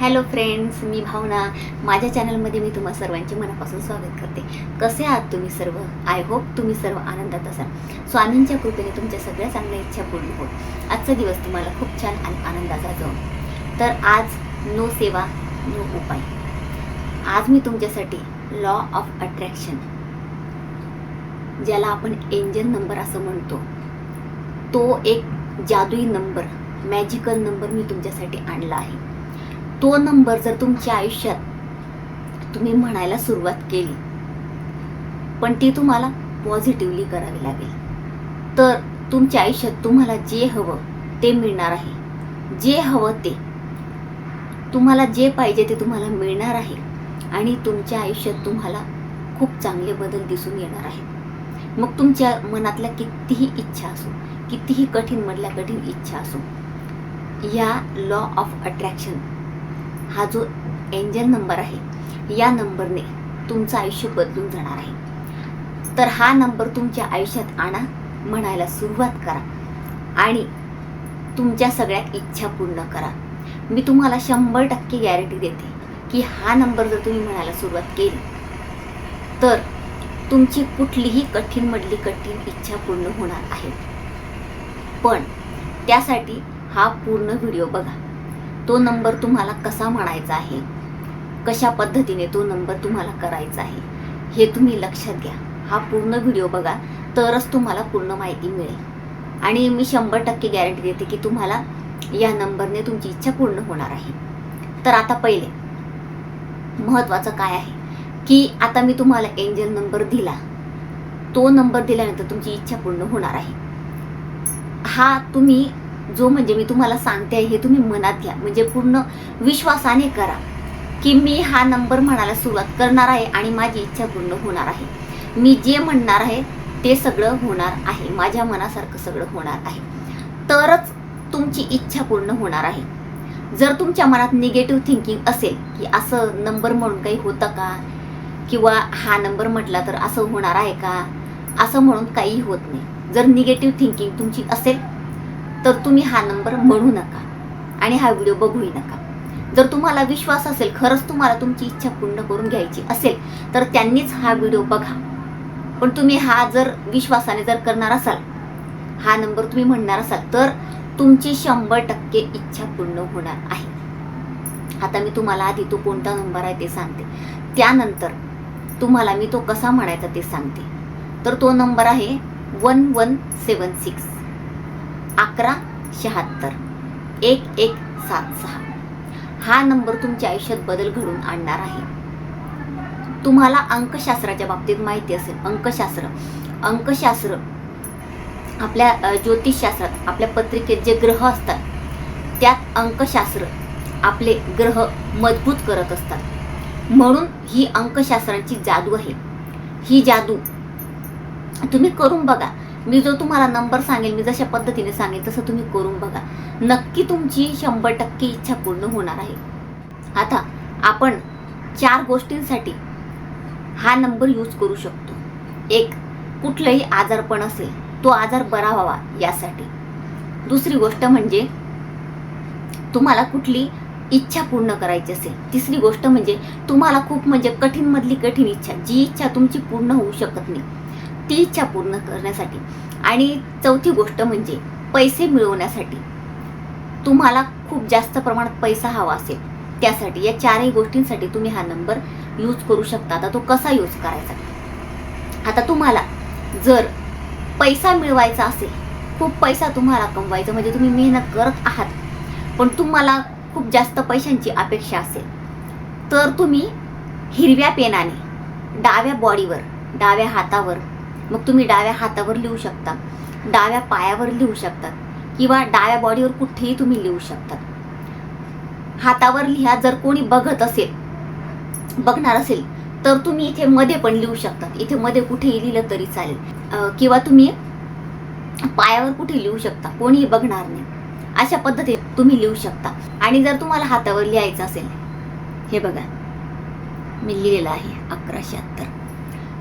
Hello friends मी भावना. माझ्या चॅनलमध्ये मी तुम्हा सर्वांचे मनापासून स्वागत करते. कसे आहात तुम्ही सर्व? आय होप तुम्ही सर्व आनंदात असाल. स्वामींच्या कृपेने तुमच्या सगळ्या चांगल्या इच्छा पूर्ण हो आजचा दिवस तुम्हाला खूप छान आणि आनंदाचा जाऊ. तर आज नो सेवा नो उपाय. आज मी तुमच्यासाठी लॉ ऑफ अट्रॅक्शन ज्याला आपण एंजल नंबर असं म्हणतो. तो एक जादुई नंबर मॅजिकल नंबर मी तुमच्यासाठी आणला आहे. तो नंबर जर तुमच्या आयुष्यात तुम्ही म्हणायला सुरुवात केली पण ती तुम्हाला पॉझिटिव्हली करावी लागेल. तर तुमच्या आयुष्यात तुम्हाला जे हवं ते मिळणार आहे. जे हवं ते. तुम्हाला जे पाहिजे ते तुम्हाला मिळणार आहे आणि तुमच्या आयुष्यात तुम्हाला खूप चांगले बदल दिसून येणार आहे मग तुमच्या मनातल्या कितीही इच्छा असो कितीही कठीण मधल्या कठीण इच्छा असो या लॉ ऑफ अट्रॅक्शन हा जो एंजल नंबर आहे या नंबरने तुमचं आयुष्य बदलून जाणार आहे. तर हा नंबर तुमच्या आयुष्यात आणा म्हणायला सुरुवात करा आणि तुमच्या सगळ्या इच्छा पूर्ण करा. मी तुम्हाला शंभर टक्के गॅरंटी देते की हा नंबर जर तुम्ही म्हणायला सुरुवात केली तर तुमची कुठलीही कठीण मधली कठीण इच्छा पूर्ण होणार आहे. पण त्यासाठी हा पूर्ण व्हिडिओ बघा. तो नंबर तुम्हाला कसा म्हणायचा आहे? कशा पद्धतीने तो नंबर तुम्हाला करायचा आहे? हे तुम्ही लक्षात घ्या. हा पूर्ण व्हिडिओ बघा तरच तुम्हाला पूर्ण माहिती मिळेल. आणि मी शंभर टक्के गॅरंटी देते की तुम्हाला या नंबरने तुमची इच्छा पूर्ण होणार आहे. तर आता पहिले महत्त्वाचं काय आहे? की आता मी तुम्हाला एंजल नंबर दिला. तो नंबर दिल्यानंतर तुमची इच्छा पूर्ण होणार आहे. हा तुम्ही जो म्हणजे मी तुम्हाला सांगते आहे हे तुम्ही मनात घ्या. म्हणजे पूर्ण विश्वासाने करा की मी हा नंबर म्हणायला सुरुवात करणार आहे आणि माझी इच्छा पूर्ण होणार आहे. मी जे म्हणणार आहे ते सगळं होणार आहे. माझ्या मनासारखं सगळं होणार आहे. तरच तुमची इच्छा पूर्ण होणार आहे. जर तुमच्या मनात निगेटिव्ह थिंकिंग असेल की असं नंबर म्हणून काही होतं का? किंवा हा नंबर म्हटला तर असं होणार आहे का? असं म्हणून काही होत नाही. जर निगेटिव्ह थिंकिंग तुमची असेल तर तुम्ही हा नंबर म्हणू नका आणि हा व्हिडिओ बघूही नका. जर तुम्हाला विश्वास असेल खरंच तुम्हाला तुमची इच्छा पूर्ण करून घ्यायची असेल तर त्यांनीच हा व्हिडिओ बघा. पण तुम्ही हा जर विश्वासाने जर करणार असाल हा नंबर तुम्ही म्हणणार असाल तर तुमची शंभर टक्के इच्छा पूर्ण होणार आहे. आता मी तुम्हाला आधी तो कोणता नंबर आहे ते सांगते. त्यानंतर तुम्हाला मी तो कसा म्हणायचा ते सांगते. तर तो नंबर आहे वन वन सेवन सिक्स. अकरा शहात्तर. एक एक सात सहा. हा नंबर तुमच्या आयुष्यात बदल घडून आणणार आहे. तुम्हाला अंकशास्त्राच्या बाबतीत माहिती असेल. अंकशास्त्र. अंकशास्त्र आपल्या ज्योतिषशास्त्रात आपल्या पत्रिकेत जे ग्रह असतात त्यात अंकशास्त्र आपले ग्रह मजबूत करत असतात. म्हणून ही अंकशास्त्रांची जादू आहे. ही जादू तुम्ही करून बघा. मी जो तुम्हाला नंबर सांगेल मी जशा पद्धतीने सांगेल तसं तुम्ही करून बघा. नक्की तुमची शंभर टक्के इच्छा पूर्ण होणार आहे. आता आपण चार गोष्टींसाठी हा नंबर यूज करू शकतो. एक कुठलंही आजारपण असेल तो आजार बरा व्हावा यासाठी. दुसरी गोष्ट म्हणजे तुम्हाला कुठली इच्छा पूर्ण करायची असेल तिसरी गोष्ट म्हणजे तुम्हाला खूप म्हणजे कठीण मधली कठीण इच्छा जी इच्छा तुमची पूर्ण होऊ शकत नाही. ती इच्छा पूर्ण करण्यासाठी. आणि चौथी गोष्ट म्हणजे पैसे मिळवण्यासाठी. तुम्हाला खूप जास्त प्रमाणात पैसा हवा असेल त्यासाठी या चारही गोष्टींसाठी तुम्ही हा नंबर यूज करू शकता. आता तो कसा यूज करायचा? आता तुम्हाला जर पैसा मिळवायचा असेल खूप पैसा तुम्हाला कमवायचा म्हणजे तुम्ही मेहनत करत आहात पण तुम्हाला खूप जास्त पैशांची अपेक्षा असेल तर तुम्ही हिरव्या पेनाने डाव्या बॉडीवर डाव्या हातावर मग तुम्ही डाव्या हातावर लिहू शकता डाव्या पायावर लिहू शकतात किंवा डाव्या बॉडीवर कुठेही तुम्ही लिहू शकतात हातावर लिहा जर कोणी बघत असेल बघणार असेल तर तुम्ही इथे मध्ये पण लिहू शकतात. इथे मध्ये कुठेही लिहिलं तरी चालेल. किंवा तुम्ही पायावर कुठे लिहू शकता कोणीही बघणार नाही. अशा पद्धतीने तुम्ही लिहू शकता. आणि जर तुम्हाला हातावर लिहायचं असेल हे बघा मी लिहिलेलं आहे अकराशे अत्तर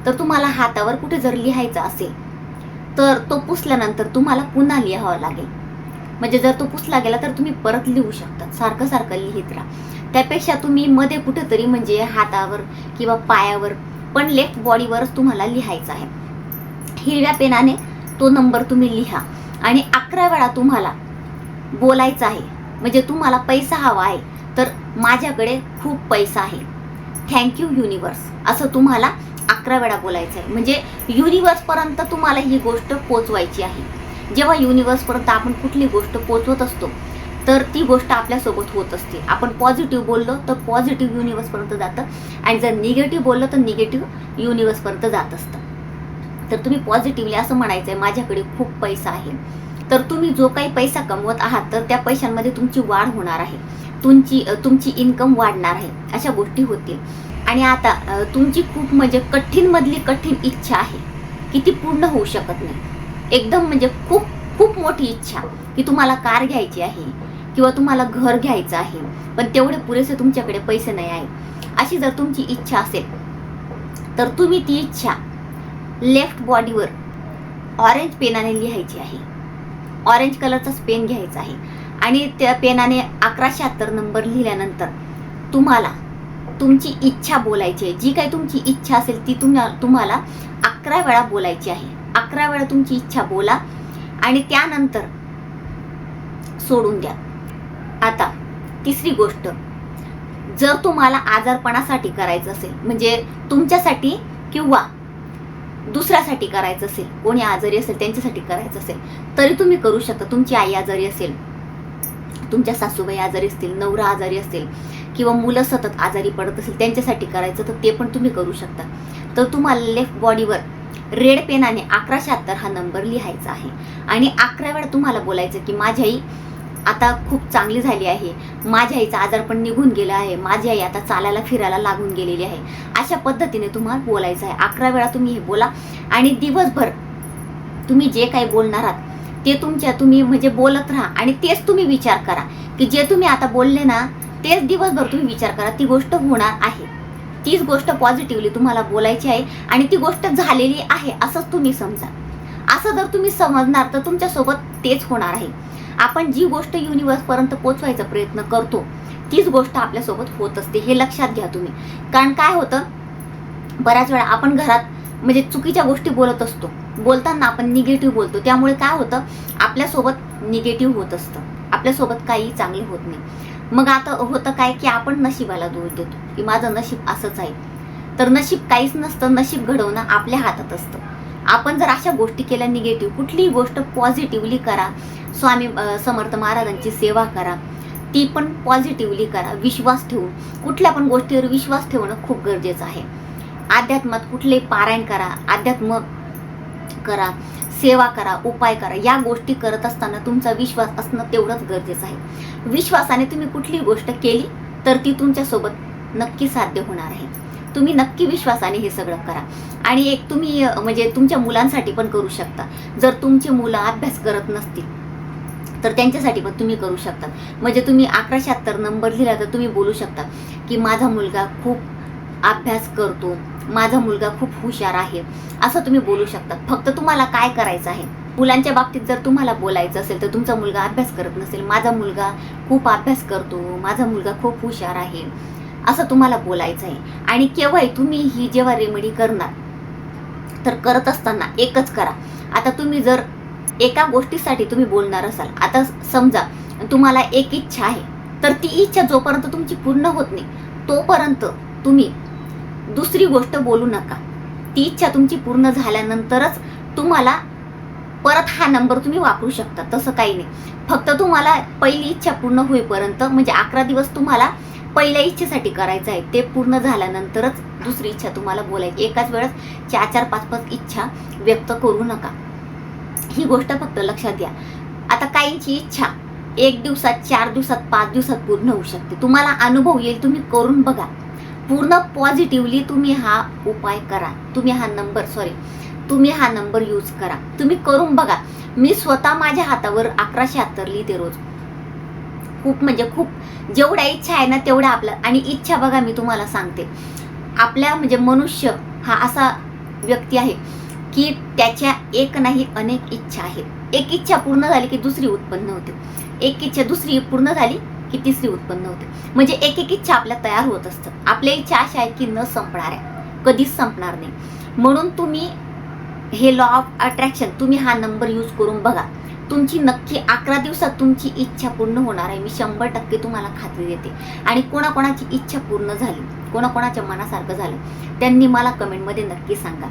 तर तुम्हाला हातावर कुठे जर लिहायचं असेल तर तो पुसल्यानंतर तुम्हाला पुन्हा लिहावं लागेल. म्हणजे जर तो पुसला गेला तर तुम्ही परत लिहू शकता सारखं सारखं लिहित राहा. त्यापेक्षा तुम्ही मध्ये कुठेतरी म्हणजे हातावर किंवा पायावर पण लेफ्ट बॉडीवरच तुम्हाला लिहायचं आहे. हिरव्या पेनाने तो नंबर तुम्ही लिहा आणि अकरा वेळा तुम्हाला बोलायचं आहे. म्हणजे तुम्हाला पैसा हवा आहे तर माझ्याकडे खूप पैसा आहे. थँक्यू युनिवर्स असं तुम्हाला अकरा वेळा बोलायचं आहे म्हणजे युनिवर्सपर्यंत तुम्हाला ही गोष्ट पोचवायची आहे. जेव्हा युनिवर्सपर्यंत आपण कुठली गोष्ट पोचवत असतो तर ती गोष्ट आपल्यासोबत होत असते. आपण पॉझिटिव्ह बोललो तर पॉझिटिव्ह युनिवर्सपर्यंत जातं. आणि जर निगेटिव्ह बोललो तर निगेटिव्ह युनिवर्सपर्यंत जात असतं. तर तुम्ही पॉझिटिव्हली असं म्हणायचं आहे माझ्याकडे खूप पैसा आहे. तर तुम्ही जो काही पैसा कमवत आहात तर त्या पैशांमध्ये तुमची वाढ होणार आहे. तुमची तुमची इन्कम वाढणार आहे. अशा गोष्टी होतील. आणि आता तुमची खूप म्हणजे कठीण मधली कठीण इच्छा आहे की ती पूर्ण होऊ शकत नाही. एकदम म्हणजे खूप खूप मोठी इच्छा की तुम्हाला कार घ्यायची आहे किंवा तुम्हाला घर घ्यायचं आहे पण तेवढे पुरेसे तुमच्याकडे पैसे नाही आहे अशी जर तुमची इच्छा असेल तर तुम्ही ती इच्छा लेफ्ट बॉडीवर ऑरेंज पेनाने लिहायची आहे. ऑरेंज कलरचाच पेन घ्यायचा आहे. आणि त्या पेनाने अकरा शहात्तर नंबर लिहिल्यानंतर तुम्हाला तुमची इच्छा बोलायची आहे. जी काही तुमची इच्छा असेल ती तुम्हा तुम्हाला अकरा वेळा बोलायची आहे. अकरा वेळा तुमची इच्छा बोला आणि त्यानंतर सोडून द्या. आता तिसरी गोष्ट. जर तुम्हाला आजारपणासाठी करायचं असेल म्हणजे तुमच्यासाठी किंवा दुसऱ्यासाठी करायचं असेल कोणी आजारी असेल त्यांच्यासाठी करायचं असेल तरी तुम्ही करू शकता. तुमची आई आजारी असेल तुमच्या सासूबाई आजारी असतील नवरा आजारी असतील किंवा मुलं सतत आजारी पडत असेल त्यांच्यासाठी करायचं तर ते पण तुम्ही करू शकता. तर तुम्हाला लेफ्ट बॉडीवर रेड पेनाने अकरा शहात्तर हा नंबर लिहायचा आहे. आणि अकरा वेळा तुम्हाला बोलायचं की माझी आई आता खूप चांगली झाली आहे. माझ्या आईचा आजार पण निघून गेला आहे. माझी आई आता चालायला फिरायला लागून गेलेली आहे. अशा पद्धतीने तुम्हाला बोलायचं आहे. अकरा वेळा तुम्ही हे बोला. आणि दिवसभर तुम्ही जे काही बोलणार आहात ते तुमच्या तुम्ही म्हणजे बोलत राहा आणि तेच तुम्ही विचार करा. की जे तुम्ही आता बोलले ना तेच दिवसभर तुम्ही विचार करा ती गोष्ट होणार आहे. तीच गोष्ट पॉझिटिव्हली तुम्हाला बोलायची आहे आणि ती गोष्ट झालेली आहे असंच तुम्ही समजा. असं जर तुम्ही समजणार तर तुमच्यासोबत तेच होणार आहे. आपण जी गोष्ट युनिवर्सपर्यंत पोचवायचा प्रयत्न करतो तीच गोष्ट आपल्यासोबत होत असते हे लक्षात घ्या तुम्ही. कारण काय होतं? बऱ्याच वेळा आपण घरात म्हणजे चुकीच्या गोष्टी बोलत असतो. बोलताना आपण निगेटिव्ह बोलतो. त्यामुळे काय होतं? आपल्यासोबत निगेटिव्ह होत असतं. आपल्यासोबत काही चांगले होत नाही. मग आता होतं काय की आपण नशिबाला दोष देतो. की माझं नशीब असंच आहे. तर नशीब काहीच नसतं. नशीब घडवणं आपल्या हातात असतं. आपण जर अशा गोष्टी केल्या निगेटिव्ह कुठलीही गोष्ट पॉझिटिव्हली करा. स्वामी समर्थ महाराजांची सेवा करा. ती पण पॉझिटिव्हली करा. विश्वास ठेवून. कुठल्या पण गोष्टीवर विश्वास ठेवणं खूप गरजेचं आहे. अध्यात्मात कुठले पारायण करा अध्यात्म करा सेवा करा उपाय करा या गोष्टी करत असताना तुमचा विश्वास असणं तेवढंच गरजेचं आहे. विश्वासाने तुम्ही कुठली गोष्ट केली तर ती तुमच्यासोबत नक्की साध्य होणार आहे. तुम्ही नक्की विश्वासाने हे सगळं करा. आणि एक तुम्ही म्हणजे तुमच्या मुलांसाठी पण करू शकता. जर तुमची मुलं अभ्यास करत नसतील तर त्यांच्यासाठी पण तुम्ही करू शकता. म्हणजे तुम्ही अकरा शहात्तर नंबर लिहिला तर तुम्ही बोलू शकता की माझा मुलगा खूप अभ्यास करतो माझा मुलगा खूप हुशार आहे. असं तुम्ही बोलू शकता. फक्त तुम्हाला काय करायचं आहे? मुलांच्या बाबतीत जर तुम्हाला बोलायचं असेल तर तुमचा मुलगा अभ्यास करत नसेल. माझा मुलगा खूप अभ्यास करतो. माझा मुलगा खूप हुशार आहे. असं तुम्हाला बोलायचं आहे. आणि केव्हाही तुम्ही ही जेव्हा रेमेडी करणार तर करत असताना एकच करा. आता तुम्ही जर एका गोष्टीसाठी तुम्ही बोलणार असाल आता समजा तुम्हाला एक इच्छा आहे तर ती इच्छा जोपर्यंत तुमची पूर्ण होत नाही तोपर्यंत तुम्ही दुसरी गोष्ट बोलू नका. ती इच्छा तुमची पूर्ण झाल्यानंतरच तुम्हाला परत हा नंबर तुम्ही वापरू शकता. तसं काही नाही. फक्त तुम्हाला पहिली इच्छा पूर्ण होईपर्यंत म्हणजे अकरा दिवस तुम्हाला पहिल्या इच्छेसाठी करायचं आहे ते पूर्ण झाल्यानंतरच दुसरी इच्छा तुम्हाला बोलायची. एकाच वेळेस चार चार पाच पाच इच्छा व्यक्त करू नका. ही गोष्ट फक्त लक्षात घ्या. आता काहींची इच्छा एक दिवसात चार दिवसात पाच दिवसात पूर्ण होऊ शकते. तुम्हाला अनुभव येईल तुम्ही करून बघा. पूर्ण पॉझिटिव्हली तुम्ही हा उपाय करा. तुम्ही हा नंबर सॉरी तुम्ही हा नंबर यूज करा. तुम्ही करून बघा. मी स्वतः माझ्या हातावर अकराशे शहात्तर लिहिते रोज. खूप म्हणजे खूप जेवढ्या इच्छा आहे ना तेवढ्या आपल्या आणि इच्छा बघा मी तुम्हाला सांगते. आपल्या म्हणजे मनुष्य हा असा व्यक्ती आहे की त्याच्या एक नाही अनेक इच्छा आहेत. एक इच्छा पूर्ण झाली की दुसरी उत्पन्न होते. एक इच्छा दुसरी पूर्ण झाली की तिसरी उत्पन्न होते. म्हणजे एक एक इच्छा आपल्या तयार होत असतं. आपल्या इच्छा अशा आहेत की न संपणाऱ्या कधीच संपणार नाही. म्हणून तुम्ही हे लॉ ऑफ अट्रॅक्शन तुम्ही हा नंबर यूज करून बघा. तुमची नक्की अकरा दिवसात तुमची इच्छा पूर्ण होणार आहे. मी शंभर टक्के तुम्हाला खात्री देते. आणि कोणाकोणाची इच्छा पूर्ण झाली कोणाकोणाच्या मनासारखं झालं त्यांनी मला कमेंटमध्ये नक्की सांगा.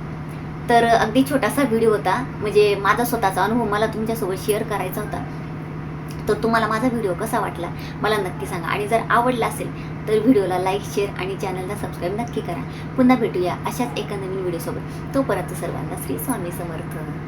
तर अगदी छोटासा व्हिडिओ होता. म्हणजे माझा स्वतःचा अनुभव मला तुमच्यासोबत शेअर करायचा होता. तर तुम्हाला माझा व्हिडिओ कसा वाटला मला नक्की सांगा. आणि जर आवडला असेल तर व्हिडिओला लाईक शेअर आणि चॅनलला सबस्क्राईब नक्की करा. पुन्हा भेटूया अशाच एका नवीन व्हिडिओसोबत तोपर्यंत सर्वांना श्री स्वामी समर्थ.